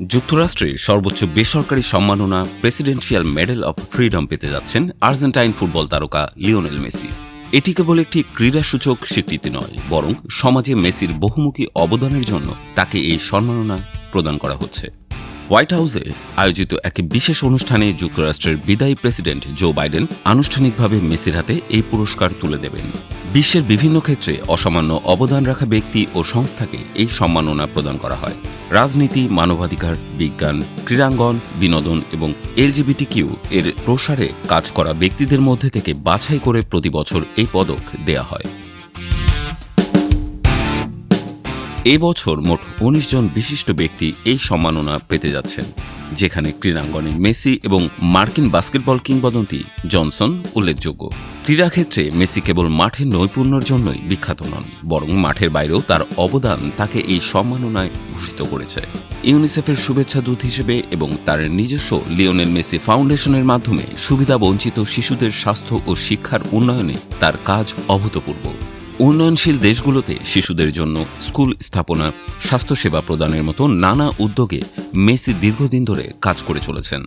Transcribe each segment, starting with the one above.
যুক্তরাষ্ট্রের সর্বোচ্চ বেসরকারি সম্মাননা প্রেসিডেন্সিয়াল মেডেল অব ফ্রিডম পেতে যাচ্ছেন আর্জেন্টাইন ফুটবল তারকা লিওনেল মেসি। এটি কেবল একটি ক্রীড়াসূচক স্বীকৃতি নয়, বরং সমাজে মেসির বহুমুখী অবদানের জন্য তাকে এই সম্মাননা প্রদান করা হচ্ছে। হোয়াইট হাউসে আয়োজিত এক বিশেষ অনুষ্ঠানে যুক্তরাষ্ট্রের বিদায়ী প্রেসিডেন্ট জো বাইডেন আনুষ্ঠানিকভাবে মেসির হাতে এই পুরস্কার তুলে দেবেন। বিশ্বের বিভিন্ন ক্ষেত্রে অসামান্য অবদান রাখা ব্যক্তি ও সংস্থাকে এই সম্মাননা প্রদান করা হয়। রাজনীতি, মানবাধিকার, বিজ্ঞান, ক্রীড়াঙ্গন, বিনোদন এবং এলজিবিটি কিউ এর প্রসারে কাজ করা ব্যক্তিদের মধ্যে থেকে বাছাই করে প্রতি বছর এই পদক দেয়া হয়। এবছর মোট উনিশ জন বিশিষ্ট ব্যক্তি এই সম্মাননা পেতে যাচ্ছেন। যেখানে ক্রীড়াঙ্গনে মেসি এবং মার্কিন বাস্কেটবল কিংবদন্তি জনসন উল্লেখযোগ্য। ক্রীড়াক্ষেত্রে মেসি কেবল মাঠের নৈপুণ্যের জন্যই বিখ্যাত নন, বরং মাঠের বাইরেও তার অবদান তাকে এই সম্মাননায় ভূষিত করেছে। ইউনিসেফের শুভেচ্ছা দূত হিসেবে এবং তার নিজস্ব লিওনেল মেসি ফাউন্ডেশনের মাধ্যমে সুবিধা বঞ্চিত শিশুদের স্বাস্থ্য ও শিক্ষার উন্নয়নে তার কাজ অভূতপূর্ব। উন্নয়নশীল দেশগুলোতে শিশুদের জন্য স্কুল স্থাপনা, স্বাস্থ্যসেবা প্রদানের মতো নানা উদ্যোগে মেসি দীর্ঘদিন ধরে কাজ করে চলেছেন।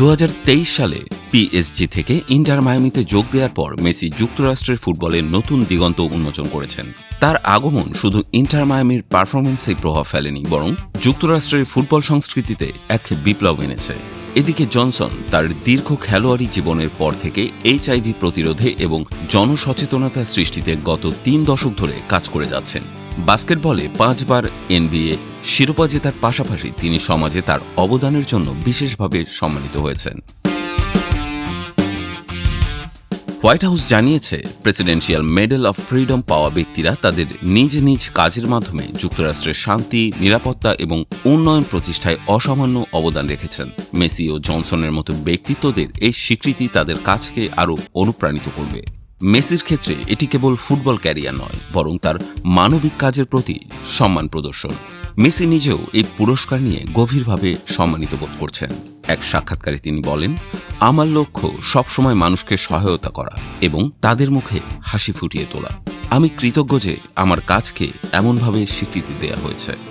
দু হাজার তেইশ সালে পিএসজি থেকে ইন্টার মায়ামিতে যোগ দেওয়ার পর মেসি যুক্তরাষ্ট্রের ফুটবলের নতুন দিগন্ত উন্মোচন করেছেন। তার আগমন শুধু ইন্টার মায়ামির পারফরমেন্সে প্রভাব ফেলেনি, বরং যুক্তরাষ্ট্রের ফুটবল সংস্কৃতিতে এক বিপ্লব এনেছে। এদিকে জনসন তার দীর্ঘ খেলোয়াড়ি জীবনের পর থেকে এইচআইভি প্রতিরোধে এবং জনসচেতনতা সৃষ্টিতে গত তিন দশক ধরে কাজ করে যাচ্ছেন। বাস্কেটবলে পাঁচবার এনবিএ শিরোপা জেতার পাশাপাশি তিনি সমাজে তার অবদানের জন্য বিশেষভাবে সম্মানিত হয়েছেন। হোয়াইট হাউস জানিয়েছে, প্রেসিডেন্সিয়াল মেডেল অফ ফ্রিডম পাওয়া ব্যক্তিরা তাদের নিজ নিজ কাজের মাধ্যমে যুক্তরাষ্ট্রের শান্তি, নিরাপত্তা এবং উন্নয়ন প্রতিষ্ঠায় অসামান্য অবদান রেখেছেন। মেসি ও জনসনের মতো ব্যক্তিত্বদের এই স্বীকৃতি তাদের কাজকে আরও অনুপ্রাণিত করবে। মেসির ক্ষেত্রে এটি কেবল ফুটবল ক্যারিয়ার নয়, বরং তার মানবিক কাজের প্রতি সম্মান প্রদর্শন। মেসি নিজেও এই পুরস্কার নিয়ে গভীরভাবে সম্মানিত বোধ করছেন। এক সাক্ষাৎকারে তিনি বলেন, আমার লক্ষ্য সবসময় মানুষকে সহায়তা করা এবং তাদের মুখে হাসি ফুটিয়ে তোলা। আমি কৃতজ্ঞ যে আমার কাজকে এমনভাবে স্বীকৃতি দেয়া হয়েছে।